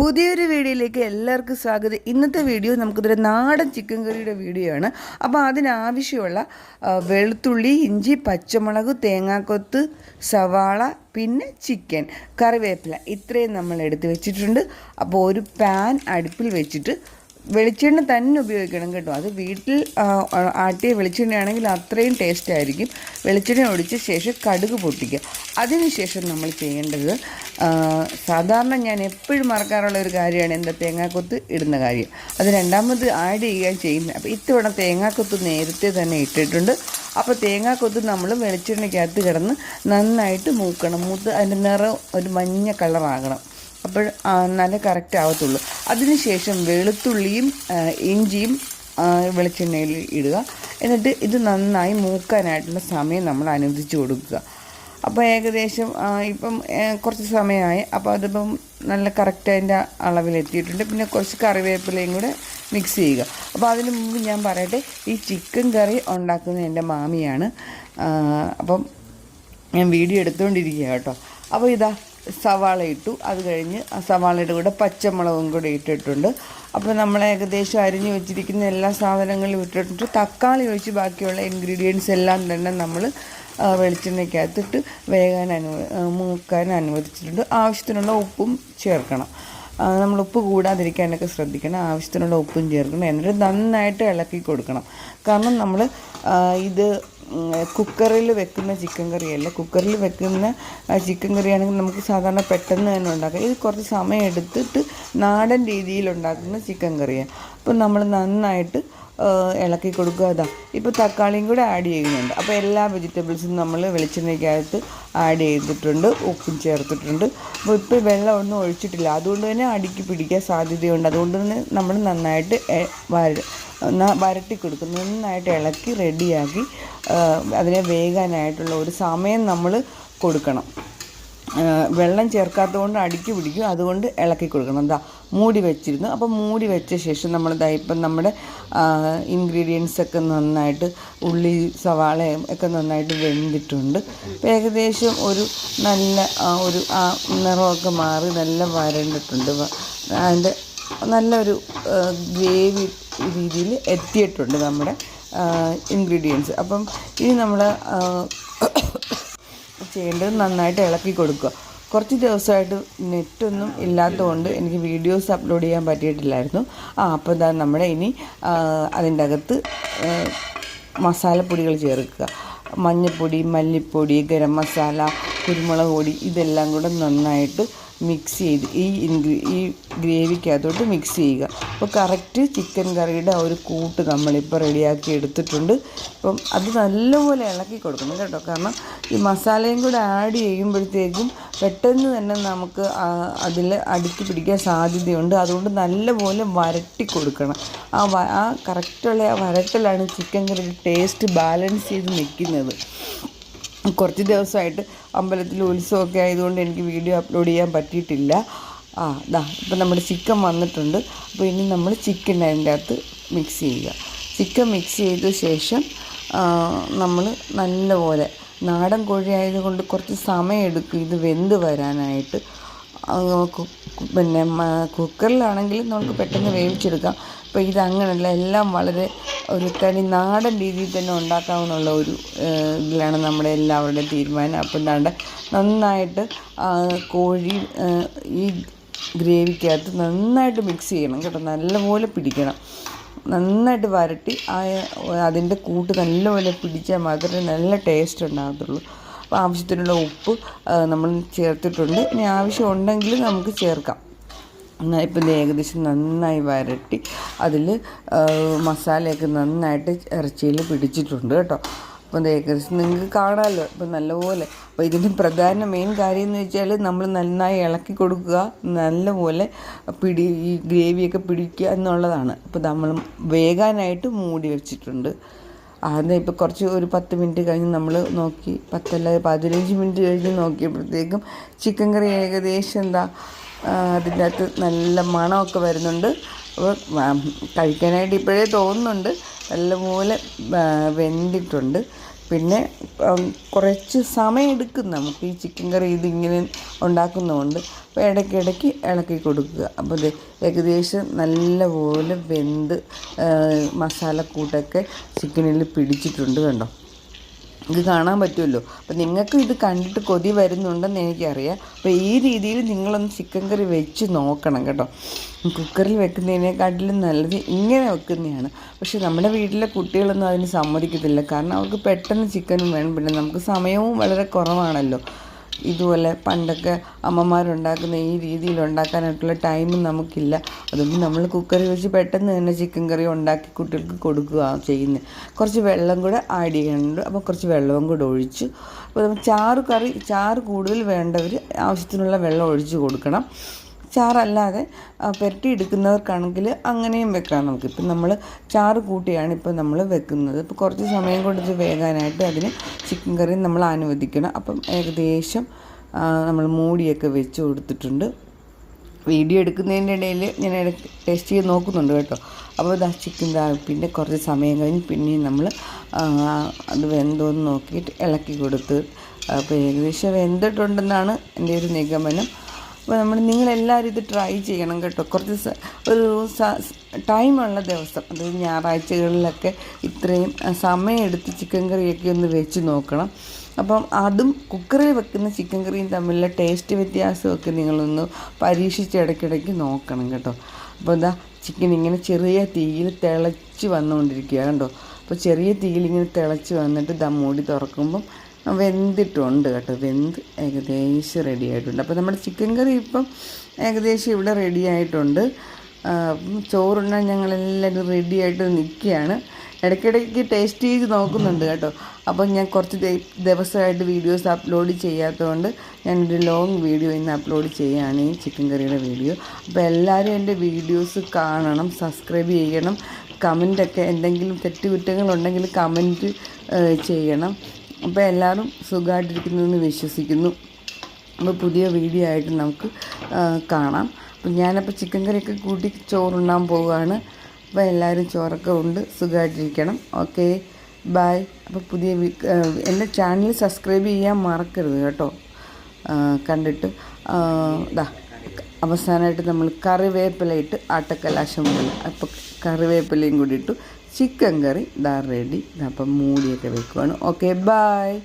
പുതിയൊരു വീഡിയോയിലേക്ക് എല്ലാവർക്കും സ്വാഗതം. ഇന്നത്തെ വീഡിയോ നമുക്കിതൊരു നാടൻ ചിക്കൻ കറിയുടെ വീഡിയോ ആണ്. അപ്പോൾ അതിനാവശ്യമുള്ള വെളുത്തുള്ളി ഇഞ്ചി പച്ചമുളക് തേങ്ങാക്കൊത്ത് സവാള പിന്നെ ചിക്കൻ കറിവേപ്പില. ഇത്രയും നമ്മൾ എടുത്ത് വെച്ചിട്ടുണ്ട്. അപ്പോൾ ഒരു പാൻ അടുപ്പിൽ വെച്ചിട്ട് വെളിച്ചെണ്ണ തന്നെ ഉപയോഗിക്കണം കേട്ടോ. അത് വീട്ടിൽ ആട്ടിയ വെളിച്ചെണ്ണയാണെങ്കിൽ അത്രയും ടേസ്റ്റ് ആയിരിക്കും. വെളിച്ചെണ്ണ ഒഴിച്ച ശേഷം കടുക് പൊട്ടിക്കുക. അതിനുശേഷം നമ്മൾ ചെയ്യേണ്ടത് സാധാരണ ഞാൻ എപ്പോഴും മറക്കാറുള്ള ഒരു കാര്യമാണ് എന്താ തേങ്ങാക്കൊത്ത് ഇടുന്ന കാര്യം. അത് രണ്ടാമത് ആഡ് ചെയ്യാൻ ചെയ്യുന്നത്. അപ്പോൾ ഇത്തവണ തേങ്ങാക്കൊത്ത് നേരത്തെ തന്നെ ഇട്ടിട്ടുണ്ട്. അപ്പോൾ തേങ്ങാക്കൊത്ത് നമ്മൾ വെളിച്ചെണ്ണയ്ക്കകത്ത് കിടന്ന് നന്നായിട്ട് മൂക്കണം. മൂത്ത് അതിന്റെ നിറം ഒരു മഞ്ഞ കളറാകണം അപ്പോൾ നല്ല കറക്റ്റ് ആവത്തുള്ളൂ. അതിനുശേഷം വെളുത്തുള്ളിയും ഇഞ്ചിയും വെളിച്ചെണ്ണയിൽ ഇടുക. എന്നിട്ട് ഇത് നന്നായി മൂക്കാനായിട്ടുള്ള സമയം നമ്മൾ അനുവദിച്ചു കൊടുക്കുക. അപ്പോൾ ഏകദേശം ഇപ്പം കുറച്ച് സമയമായി. അപ്പോൾ അതിപ്പം നല്ല കറക്റ്റ് അതിന്റെ അളവിലെത്തിയിട്ടുണ്ട്. പിന്നെ കുറച്ച് കറിവേപ്പിലയും കൂടെ മിക്സ് ചെയ്യുക. അപ്പോൾ അതിന് മുമ്പ് ഞാൻ പറയട്ടെ ഈ ചിക്കൻ കറി ഉണ്ടാക്കുന്നത് എന്റെ മാമിയാണ്. അപ്പം ഞാൻ വീഡിയോ എടുത്തുകൊണ്ടിരിക്കുക കേട്ടോ. അപ്പോൾ ഇതാ സവാള ഇട്ടു. അത് കഴിഞ്ഞ് ആ സവാളയുടെ കൂടെ പച്ചമുളകും കൂടെ ഇട്ടിട്ടുണ്ട്. അപ്പോൾ നമ്മൾ ഏകദേശം അരിഞ്ഞ് വെച്ചിരിക്കുന്ന എല്ലാ സാധനങ്ങളും ഇട്ടിട്ടുണ്ട്. തക്കാളി ഒഴിച്ച് ബാക്കിയുള്ള ഇൻഗ്രീഡിയൻസ് എല്ലാം തന്നെ നമ്മൾ വെളിച്ചെണ്ണയ്ക്കകത്തിട്ട് വേകാൻ അനുവ മൂക്കാൻ അനുവദിച്ചിട്ടുണ്ട്. ആവശ്യത്തിനുള്ള ഉപ്പും ചേർക്കണം. നമ്മൾ ഉപ്പ് കൂടാതിരിക്കാനൊക്കെ ശ്രദ്ധിക്കണം. ആവശ്യത്തിനുള്ള ഉപ്പും ചേർക്കണം. എന്നിട്ട് നന്നായിട്ട് ഇളക്കി കൊടുക്കണം. കാരണം നമ്മൾ ഇത് കുക്കറിൽ വെക്കുന്ന ചിക്കൻ കറിയല്ല. കുക്കറിൽ വെക്കുന്ന ചിക്കൻ കറിയാണെങ്കിൽ നമുക്ക് സാധാരണ പെട്ടെന്ന് തന്നെ ഉണ്ടാക്കാം. ഇത് കുറച്ച് സമയം എടുത്തിട്ട് നാടൻ രീതിയിൽ ഉണ്ടാക്കുന്ന ചിക്കൻ കറിയാണ് അപ്പോൾ നമ്മൾ നന്നായിട്ട് ഇളക്കി കൊടുക്കുക. അതാ ഇപ്പോൾ തക്കാളിയും കൂടെ ആഡ് ചെയ്യുന്നുണ്ട്. അപ്പോൾ എല്ലാ വെജിറ്റബിൾസും നമ്മൾ വെളിച്ചെണ്ണയ്ക്കകത്ത് ആഡ് ചെയ്തിട്ടുണ്ട്. ഉപ്പും ചേർത്തിട്ടുണ്ട്. അപ്പോൾ ഇപ്പോൾ വെള്ളം ഒന്നും ഒഴിച്ചിട്ടില്ല. അതുകൊണ്ട് തന്നെ അടുക്കി പിടിക്കാൻ സാധ്യതയുണ്ട്. അതുകൊണ്ട് തന്നെ നമ്മൾ നന്നായിട്ട് വര ന- വരട്ടി കൊടുക്കും നന്നായിട്ട് ഇളക്കി റെഡിയാക്കി അതിനെ വേകാനായിട്ടുള്ള ഒരു സമയം നമ്മൾ കൊടുക്കണം. വെള്ളം ചേർക്കാത്തതുകൊണ്ട് അടുക്കി പിടിക്കും. അതുകൊണ്ട് ഇളക്കി കൊടുക്കണം. എന്താ മൂടി വെച്ചിരുന്നു. അപ്പോൾ മൂടി വെച്ച ശേഷം നമ്മൾ ദാ ഇപ്പം നമ്മുടെ ഇൻഗ്രീഡിയൻസ് ഒക്കെ നന്നായിട്ട് ഉള്ളി സവാളയും ഒക്കെ നന്നായിട്ട് വെന്തിട്ടുണ്ട്. ഏകദേശം ഒരു നല്ല ഒരു നിറമൊക്കെ മാറി നല്ല വരണ്ടിട്ടുണ്ട്. അതിന്റെ നല്ലൊരു ഗ്രേവി രീതിയിൽ എത്തിയിട്ടുണ്ട് നമ്മുടെ ഇൻഗ്രീഡിയൻസ് അപ്പം ഇനി നമ്മൾ ചെയ്യേണ്ടത് നന്നായിട്ട് ഇളക്കി കൊടുക്കുക. കുറച്ച് ദിവസമായിട്ട് നെറ്റൊന്നും ഇല്ലാത്തതുകൊണ്ട് എനിക്ക് വീഡിയോസ് അപ്ലോഡ് ചെയ്യാൻ പറ്റിയിട്ടില്ലായിരുന്നു. ആ അപ്പോൾ ഇതാ നമ്മുടെ ഇനി അതിന്റെ അകത്ത് മസാലപ്പൊടികൾ ചേർക്കുക. മഞ്ഞൾപ്പൊടി മല്ലിപ്പൊടി ഗരം മസാല കുരുമുളക് പൊടി ഇതെല്ലാം കൂടെ നന്നായിട്ട് മിക്സ് ചെയ്ത് ഈ ഇൻഗ്രീ ഈ ഗ്രേവിക്കകത്തോട്ട് മിക്സ് ചെയ്യുക. അപ്പോൾ കറക്റ്റ് ചിക്കൻ കറിയുടെ ആ ഒരു കൂട്ട് നമ്മളിപ്പോൾ റെഡിയാക്കി എടുത്തിട്ടുണ്ട്. അപ്പം അത് നല്ലപോലെ ഇളക്കി കൊടുക്കണം കേട്ടോ. കാരണം ഈ മസാലയും കൂടെ ആഡ് ചെയ്യുമ്പോഴത്തേക്കും പെട്ടെന്ന് തന്നെ നമുക്ക് അതിൽ അടുക്കി പിടിക്കാൻ സാധ്യതയുണ്ട്. അതുകൊണ്ട് നല്ലപോലെ വരട്ടി കൊടുക്കണം. ആ ആ കറക്റ്റുള്ള ആ വരട്ടലാണ് ചിക്കൻ കറിയുടെ ടേസ്റ്റ് ബാലൻസ് ചെയ്ത് നിൽക്കുന്നത്. കുറച്ച് ദിവസമായിട്ട് അമ്പലത്തിൽ ഉത്സവമൊക്കെ ആയതുകൊണ്ട് എനിക്ക് വീഡിയോ അപ്ലോഡ് ചെയ്യാൻ പറ്റിയിട്ടില്ല. ആ ദാ ഇപ്പം നമ്മുടെ ചിക്കൻ വന്നിട്ടുണ്ട്. അപ്പോൾ ഇനി നമ്മൾ ചിക്കൻ അതിന്റെ അകത്ത് മിക്സ് ചെയ്യുക. ചിക്കൻ മിക്സ് ചെയ്ത ശേഷം നമ്മൾ നല്ലപോലെ നാടൻ കോഴി ആയതുകൊണ്ട് കുറച്ച് സമയമെടുക്കും ഇത് വെന്ത് വരാനായിട്ട്. പിന്നെ കുക്കറിലാണെങ്കിൽ നമുക്ക് പെട്ടെന്ന് വേവിച്ചെടുക്കാം. അപ്പോൾ ഇതങ്ങനെയല്ല എല്ലാം വളരെ ഒരു തനി നാടൻ രീതിയിൽ തന്നെ ഉണ്ടാക്കാമെന്നുള്ള ഒരു ഇതിലാണ് നമ്മുടെ എല്ലാവരുടെയും തീരുമാനം. അപ്പം എന്താണ്ട് നന്നായിട്ട് കോഴി ഈ ഗ്രേവിക്കകത്ത് നന്നായിട്ട് മിക്സ് ചെയ്യണം കേട്ടോ. നല്ലപോലെ പിടിക്കണം. നന്നായിട്ട് വരട്ടി അതിന്റെ കൂട്ട് നല്ലപോലെ പിടിച്ചാൽ മാത്രമേ നല്ല ടേസ്റ്റ് ഉണ്ടാകത്തുള്ളൂ. അപ്പോൾ ആവശ്യത്തിനുള്ള ഉപ്പ് നമ്മൾ ചേർത്തിട്ടുണ്ട്. ഇനി ആവശ്യം ഉണ്ടെങ്കിൽ നമുക്ക് ചേർക്കാം. എന്നാൽ ഇപ്പം ഏകദേശം നന്നായി വരട്ടി. അതിൽ മസാലയൊക്കെ നന്നായിട്ട് ഇറച്ചിയിൽ പിടിച്ചിട്ടുണ്ട് കേട്ടോ. അപ്പം ഏകദേശം നിങ്ങൾക്ക് കാണാമല്ലോ ഇപ്പം നല്ലപോലെ. അപ്പോൾ ഇതിന്റെ പ്രധാന മെയിൻ കാര്യം എന്ന് വെച്ചാൽ നമ്മൾ നന്നായി ഇളക്കി കൊടുക്കുക നല്ലപോലെ പിടി ഈ ഗ്രേവിയൊക്കെ പിടിക്കുക എന്നുള്ളതാണ്. അപ്പോൾ നമ്മൾ വേകാനായിട്ട് മൂടി വെച്ചിട്ടുണ്ട്. ആദ്യം ഇപ്പോൾ കുറച്ച് ഒരു പത്ത് മിനിറ്റ് കഴിഞ്ഞ് നമ്മൾ നോക്കി പത്തല്ല പതിനഞ്ച് മിനിറ്റ് കഴിഞ്ഞ് നോക്കിയപ്പോഴത്തേക്കും ചിക്കൻ കറി ഏകദേശം എന്താ അതിന്റെ അകത്ത് നല്ല മണമൊക്കെ വരുന്നുണ്ട്. അപ്പോൾ കഴിക്കാനായിട്ട് ഇപ്പോഴേ തോന്നുന്നുണ്ട്. നല്ലപോലെ വെന്തിട്ടുണ്ട്. പിന്നെ കുറച്ച് സമയം എടുക്കും നമുക്ക്. ഈ ചിക്കൻ കറി ഇതിങ്ങനെ ഉണ്ടാക്കുന്നതുകൊണ്ട് അപ്പോൾ ഇടയ്ക്കിടയ്ക്ക് ഇളക്കി കൊടുക്കുക. അപ്പോൾ ഇത് ഏകദേശം നല്ലപോലെ വെന്ത് മസാല മസാലക്കൂട്ടൊക്കെ ചിക്കനിൽ പിടിച്ചിട്ടുണ്ട് കണ്ടോ? ഇത് കാണാൻ പറ്റുമല്ലോ. അപ്പം നിങ്ങൾക്ക് ഇത് കണ്ടിട്ട് കൊതി വരുന്നുണ്ടെന്ന് എനിക്കറിയാം. അപ്പോൾ ഈ രീതിയിൽ നിങ്ങളൊന്ന് ചിക്കൻ കറി വെച്ച് നോക്കണം കേട്ടോ. കുക്കറിൽ വെക്കുന്നതിനെക്കാട്ടിലും നല്ലത് ഇങ്ങനെ വെക്കുന്നതാണ്. പക്ഷെ നമ്മുടെ വീട്ടിലെ കുട്ടികളൊന്നും അതിന് സമ്മതിക്കത്തില്ല. കാരണം അവർക്ക് പെട്ടെന്ന് ചിക്കനും വേണം. പിന്നെ നമുക്ക് സമയവും വളരെ കുറവാണല്ലോ. ഇതുപോലെ പണ്ടൊക്കെ അമ്മമാരുണ്ടാക്കുന്ന ഈ രീതിയിൽ ഉണ്ടാക്കാനായിട്ടുള്ള ടൈമും നമുക്കില്ല. അതുകൊണ്ട് നമ്മൾ കുക്കറി വെച്ച് പെട്ടെന്ന് തന്നെ ചിക്കൻ കറി ഉണ്ടാക്കി കുട്ടികൾക്ക് കൊടുക്കുക ചെയ്യുന്നത്. കുറച്ച് വെള്ളം കൂടെ ആഡ് ചെയ്യാനുണ്ട് അപ്പോൾ കുറച്ച് വെള്ളവും കൂടെ ഒഴിച്ച് അപ്പോൾ ചാറ് കറി ചാറ് കൂടുതൽ വേണ്ടവർ ആവശ്യത്തിനുള്ള വെള്ളം ഒഴിച്ച് കൊടുക്കണം. ചാറല്ലാതെ ആ, പുരട്ടി എടുക്കുന്നവർക്കാണെങ്കിൽ അങ്ങനെയും വെക്കാം നമുക്ക്. ഇപ്പം നമ്മൾ ചാറ് കൂട്ടിയാണ് ഇപ്പോൾ നമ്മൾ വെക്കുന്നത്. ഇപ്പോൾ കുറച്ച് സമയം കൊണ്ട് ഇത് വേകാനായിട്ട് അതിന് ചിക്കൻ കറി നമ്മൾ അനുവദിക്കണം അപ്പം ഏകദേശം നമ്മൾ മൂടിയൊക്കെ വെച്ച് കൊടുത്തിട്ടുണ്ട്. വീഡിയോ എടുക്കുന്നതിന്റെ ഇടയിൽ ഞാൻ ടേസ്റ്റ് ചെയ്ത് നോക്കുന്നുണ്ട് കേട്ടോ. അപ്പോൾ ഇതാ ചിക്കൻ ദാ പിന്നെ കുറച്ച് സമയം കഴിഞ്ഞ് പിന്നെയും നമ്മൾ അത് വെന്തോന്ന് നോക്കിയിട്ട് ഇളക്കി കൊടുത്ത് അപ്പോൾ ഏകദേശം വെന്തിട്ടുണ്ടെന്നാണ് എന്റെ ഒരു നിഗമനം. അപ്പോൾ നമ്മൾ നിങ്ങളെല്ലാവരും ഇത് ട്രൈ ചെയ്യണം കേട്ടോ. കുറച്ച് ഒരു ടൈമുള്ള ദിവസം അതായത് ഞായറാഴ്ചകളിലൊക്കെ ഇത്രയും സമയമെടുത്ത് ചിക്കൻ കറിയൊക്കെ ഒന്ന് വെച്ച് നോക്കണം. അപ്പം അതും കുക്കറിൽ വെക്കുന്ന ചിക്കൻ കറിയും തമ്മിലുള്ള ടേസ്റ്റ് വ്യത്യാസമൊക്കെ നിങ്ങളൊന്ന് പരീക്ഷിച്ച് ഇടയ്ക്കിടയ്ക്ക് നോക്കണം കേട്ടോ. അപ്പോൾ എന്താ ചിക്കൻ ഇങ്ങനെ ചെറിയ തീയിൽ തിളച്ച് വന്നുകൊണ്ടിരിക്കുക കണ്ടോ അപ്പോൾ ചെറിയ തീയിൽ ഇങ്ങനെ തിളച്ച് വന്നിട്ട് ദം മൂടി തുറക്കുമ്പം വെന്തിട്ടുണ്ട് കേട്ടോ. വെന്ത് ഏകദേശം റെഡി ആയിട്ടുണ്ട്. അപ്പോൾ നമ്മുടെ ചിക്കൻ കറി ഇപ്പം ഏകദേശം ഇവിടെ റെഡി ആയിട്ടുണ്ട്. ചോറുണ്ണാൻ ഞങ്ങളെല്ലാവരും റെഡി ആയിട്ട് നിൽക്കുകയാണ്. ഇടയ്ക്കിടയ്ക്ക് ടേസ്റ്റ് ചെയ്ത് നോക്കുന്നുണ്ട് കേട്ടോ. അപ്പം ഞാൻ കുറച്ച് ദിവസമായിട്ട് വീഡിയോസ് അപ്ലോഡ് ചെയ്യാത്തതുകൊണ്ട് ഞാനൊരു ലോങ് വീഡിയോ ഇന്ന് അപ്ലോഡ് ചെയ്യുകയാണ് ഈ ചിക്കൻ കറിയുടെ വീഡിയോ അപ്പോൾ എല്ലാവരും എന്റെ വീഡിയോസ് കാണണം സബ്സ്ക്രൈബ് ചെയ്യണം. കമന്റൊക്കെ എന്തെങ്കിലും തെറ്റുകുറ്റങ്ങളുണ്ടെങ്കിൽ കമന്റ് ചെയ്യണം. അപ്പോൾ എല്ലാവരും സുഖമായിട്ടിരിക്കുന്നതെന്ന് വിശ്വസിക്കുന്നു. അപ്പോൾ പുതിയ വീഡിയോ ആയിട്ട് നമുക്ക് കാണാം. അപ്പം ഞാനപ്പോൾ ചിക്കൻ കറിയൊക്കെ കൂട്ടി ചോറുണ്ണാൻ പോവുകയാണ് അപ്പോൾ എല്ലാവരും ചോറൊക്കെ ഉണ്ട് സുഖമായിട്ടിരിക്കണം ഓക്കെ ബായ് അപ്പോൾ പുതിയ എന്റെ ചാനൽ സബ്സ്ക്രൈബ് ചെയ്യാൻ മറക്കരുത് കേട്ടോ. കണ്ടിട്ട് ഇതാ അവസാനമായിട്ട് നമ്മൾ കറിവേപ്പില ഇട്ട് ആട്ടക്കലാശം പോലെ അപ്പോൾ കറിവേപ്പിലയും കൂടി ഇട്ടു. ചിക്കൻ കറി ദാ റെഡി. അപ്പം മൂടിയൊക്കെ വെക്കുവാണ്. Okay bye